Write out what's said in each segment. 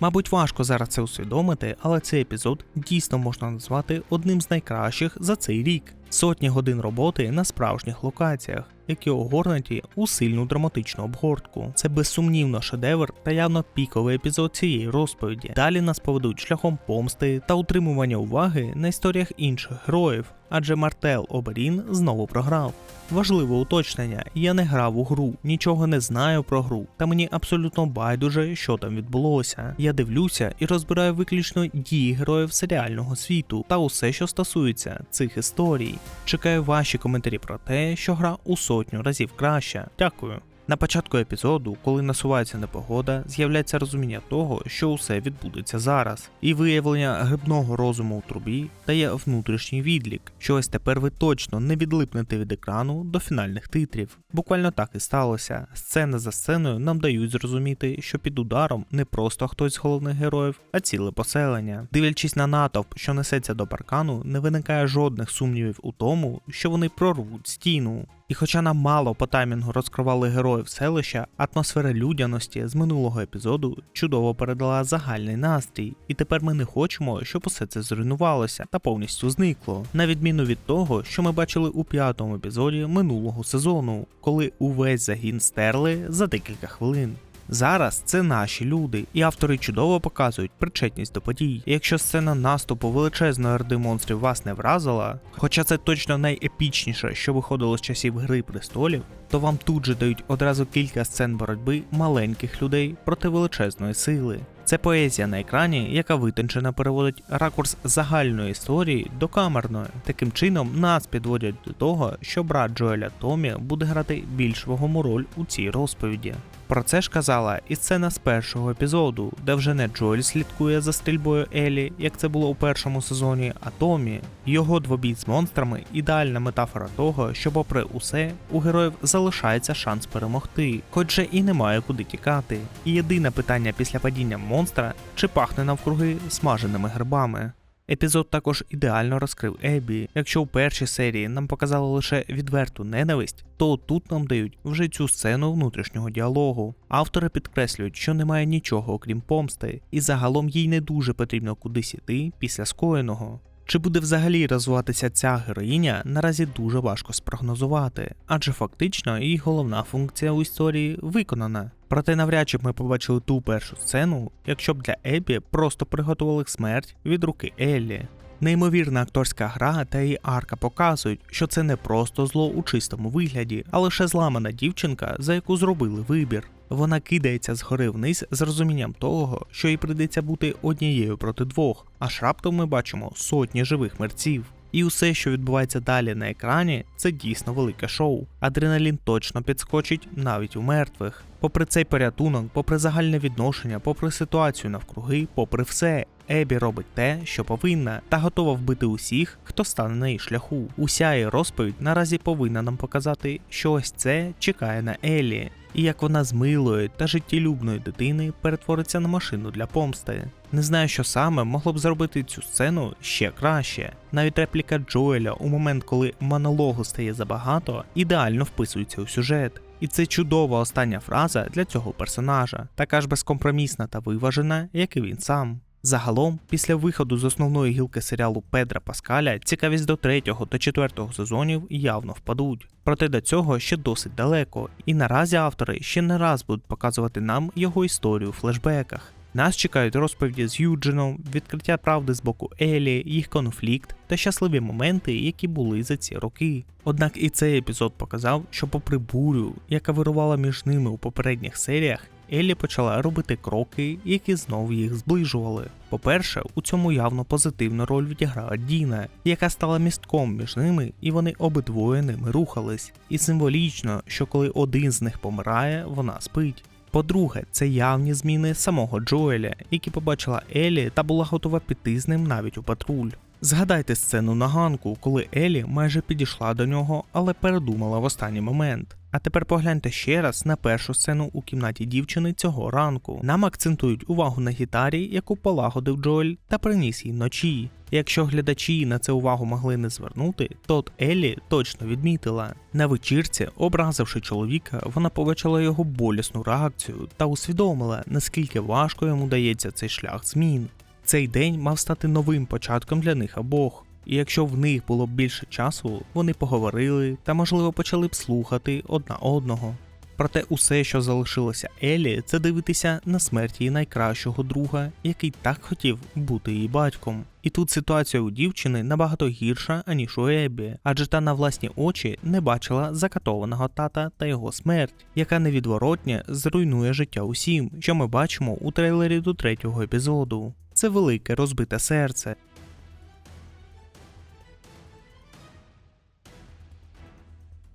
Мабуть, важко зараз це усвідомити, але цей епізод дійсно можна назвати одним з найкращих за цей рік. Сотні годин роботи на справжніх локаціях, які огорнуті у сильну драматичну обгортку. Це безсумнівно шедевр та явно піковий епізод цієї розповіді. Далі нас поведуть шляхом помсти та утримування уваги на історіях інших героїв, адже Мартел Оберін знову програв. Важливе уточнення: я не грав у гру, нічого не знаю про гру, та мені абсолютно байдуже, що там відбулося. Я дивлюся і розбираю виключно дії героїв серіального світу та усе, що стосується цих історій. Чекаю ваші коментарі про те, що гра у сотню разів краща. Дякую. На початку епізоду, коли насувається непогода, з'являється розуміння того, що усе відбудеться зараз, і виявлення грибного розуму у трубі дає внутрішній відлік, що ось тепер ви точно не відлипнете від екрану до фінальних титрів. Буквально так і сталося. Сцена за сценою нам дають зрозуміти, що під ударом не просто хтось з головних героїв, а ціле поселення. Дивлячись на натовп, що несеться до паркану, не виникає жодних сумнівів у тому, що вони прорвуть стіну. І хоча нам мало по таймінгу розкривали героїв селища, атмосфера людяності з минулого епізоду чудово передала загальний настрій, і тепер ми не хочемо, щоб усе це зруйнувалося та повністю зникло, на відміну від того, що ми бачили у п'ятому епізоді минулого сезону, коли увесь загін стерли за декілька хвилин. Зараз це наші люди, і автори чудово показують причетність до подій. І якщо сцена наступу величезної орди монстрів вас не вразила, хоча це точно найепічніше, що виходило з часів Гри престолів, то вам тут же дають одразу кілька сцен боротьби маленьких людей проти величезної сили. Це поезія на екрані, яка витончено переводить ракурс загальної історії до камерної. Таким чином нас підводять до того, що брат Джоеля Томі буде грати більш вагому роль у цій розповіді. Про це ж казала і сцена з першого епізоду, де вже не Джоель слідкує за стрільбою Елі, як це було у першому сезоні, а Томі. Його двобій з монстрами ідеальна метафора того, що, попри усе, у героїв залишається шанс перемогти, хоч же і немає куди тікати. І єдине питання після падіння монстра чи пахне навкруги смаженими грибами. Епізод також ідеально розкрив Ебі. Якщо у першій серії нам показали лише відверту ненависть, то тут нам дають вже цю сцену внутрішнього діалогу. Автори підкреслюють, що немає нічого окрім помсти, і загалом їй не дуже потрібно кудись іти після скоєного. Чи буде взагалі розвиватися ця героїня, наразі дуже важко спрогнозувати, адже фактично її головна функція у історії виконана. Проте навряд чи б ми побачили ту першу сцену, якщо б для Ебі просто приготували смерть від руки Еллі. Неймовірна акторська гра та її арка показують, що це не просто зло у чистому вигляді, а лише зламана дівчинка, за яку зробили вибір. Вона кидається згори вниз з розумінням того, що їй прийдеться бути однією проти двох, аж раптом ми бачимо сотні живих мерців. І усе, що відбувається далі на екрані, це дійсно велике шоу. Адреналін точно підскочить навіть у мертвих. Попри цей порятунок, попри загальне відношення, попри ситуацію навкруги, попри все, Ебі робить те, що повинна, та готова вбити усіх, хто стане на її шляху. Уся її розповідь наразі повинна нам показати, що ось це чекає на Елі, і як вона з милої та життєлюбної дитини перетвориться на машину для помсти. Не знаю, що саме могло б зробити цю сцену ще краще. Навіть репліка Джоеля у момент, коли монологу стає забагато, ідеально вписується у сюжет. І це чудова остання фраза для цього персонажа, така ж безкомпромісна та виважена, як і він сам. Загалом, після виходу з основної гілки серіалу Педра Паскаля, цікавість до третього та четвертого сезонів явно впадуть. Проте до цього ще досить далеко, і наразі автори ще не раз будуть показувати нам його історію у флешбеках. Нас чекають розповіді з Юджином, відкриття правди з боку Елі, їх конфлікт та щасливі моменти, які були за ці роки. Однак і цей епізод показав, що, попри бурю, яка вирувала між ними у попередніх серіях, Еллі почала робити кроки, які знову їх зближували. По-перше, у цьому явно позитивну роль відіграла Діна, яка стала містком між ними, і вони обидвоє ними рухались. І символічно, що коли один з них помирає, вона спить. По-друге, це явні зміни самого Джоеля, які побачила Елі та була готова піти з ним навіть у патруль. Згадайте сцену на ганку, коли Елі майже підійшла до нього, але передумала в останній момент. А тепер погляньте ще раз на першу сцену у кімнаті дівчини цього ранку. Нам акцентують увагу на гітарі, яку полагодив Джоель та приніс їй ночі. Якщо глядачі на це увагу могли не звернути, то от Еллі точно відмітила. На вечірці, образивши чоловіка, вона побачила його болісну реакцію та усвідомила, наскільки важко йому дається цей шлях змін. Цей день мав стати новим початком для них обох. І якщо в них було б більше часу, вони поговорили та, можливо, почали б слухати одна одного. Проте усе, що залишилося Елі, це дивитися на смерть її найкращого друга, який так хотів бути її батьком. І тут ситуація у дівчини набагато гірша, аніж у Еббі, адже та на власні очі не бачила закатованого тата та його смерть, яка невідворотня зруйнує життя усім, що ми бачимо у трейлері до третього епізоду. Це велике розбите серце,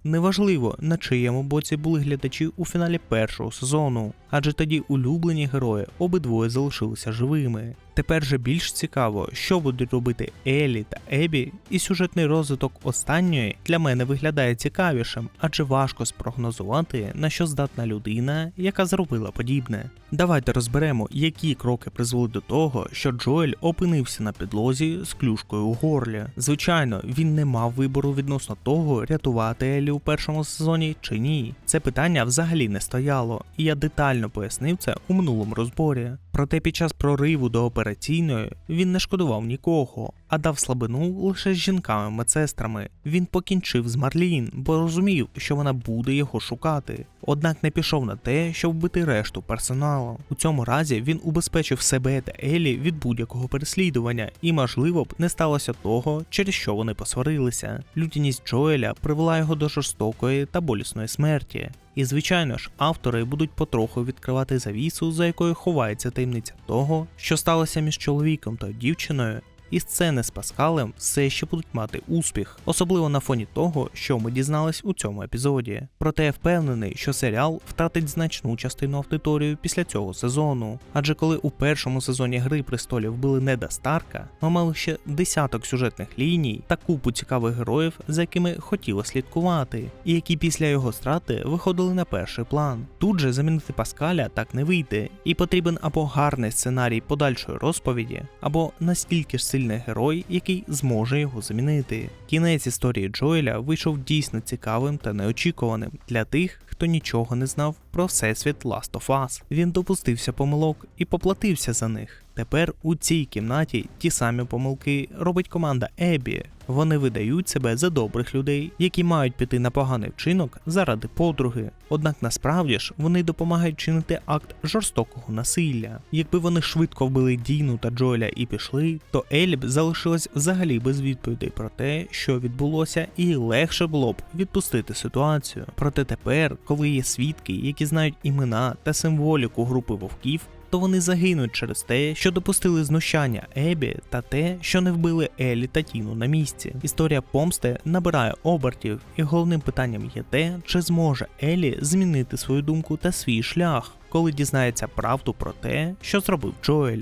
Неважливо, на чиєму боці були глядачі у фіналі першого сезону, адже тоді улюблені герої обидвоє залишилися живими. Тепер же більш цікаво, що будуть робити Елі та Ебі, і сюжетний розвиток останньої для мене виглядає цікавішим, адже важко спрогнозувати, на що здатна людина, яка зробила подібне. Давайте розберемо, які кроки призвели до того, що Джоель опинився на підлозі з клюшкою у горлі. Звичайно, він не мав вибору відносно того, рятувати Елі у першому сезоні чи ні. Це питання взагалі не стояло, і я детально пояснив це у минулому розборі. Проте під час прориву до операційної він не шкодував нікого, а дав слабину лише з жінками-медсестрами. Він покінчив з Марлін, бо розумів, що вона буде його шукати. Однак не пішов на те, щоб вбити решту персоналу. У цьому разі він убезпечив себе та Елі від будь-якого переслідування, і, можливо б, не сталося того, через що вони посварилися. Людяність Джоеля привела його до жорстокої та болісної смерті. І звичайно ж, автори будуть потроху відкривати завісу, за якою ховається таємниця того, що сталося між чоловіком та дівчиною, і сцени з Паскалем все ще будуть мати успіх, особливо на фоні того, що ми дізнались у цьому епізоді. Проте я впевнений, що серіал втратить значну частину аудиторії після цього сезону. Адже коли у першому сезоні Гри престолів були Неда Старка, ми мали ще десяток сюжетних ліній та купу цікавих героїв, за якими хотіло слідкувати, і які після його страти виходили на перший план. Тут же замінити Паскаля так не вийде, і потрібен або гарний сценарій подальшої розповіді, або настільки ж сильний герой, який зможе його замінити. Кінець історії Джоеля вийшов дійсно цікавим та неочікуваним для тих, хто нічого не знав про всесвіт Last of Us. Він допустився помилок і поплатився за них. Тепер у цій кімнаті ті самі помилки робить команда Ебі. Вони видають себе за добрих людей, які мають піти на поганий вчинок заради подруги. Однак насправді ж вони допомагають чинити акт жорстокого насилля. Якби вони швидко вбили Діну та Джоеля і пішли, то Елі б залишилась взагалі без відповідей про те, що відбулося, і легше було б відпустити ситуацію. Проте тепер, коли є свідки, які знають імена та символіку групи вовків, то вони загинуть через те, що допустили знущання Ебі та те, що не вбили Елі та Тіну на місці. Історія помсти набирає обертів, і головним питанням є те, чи зможе Елі змінити свою думку та свій шлях, коли дізнається правду про те, що зробив Джоель.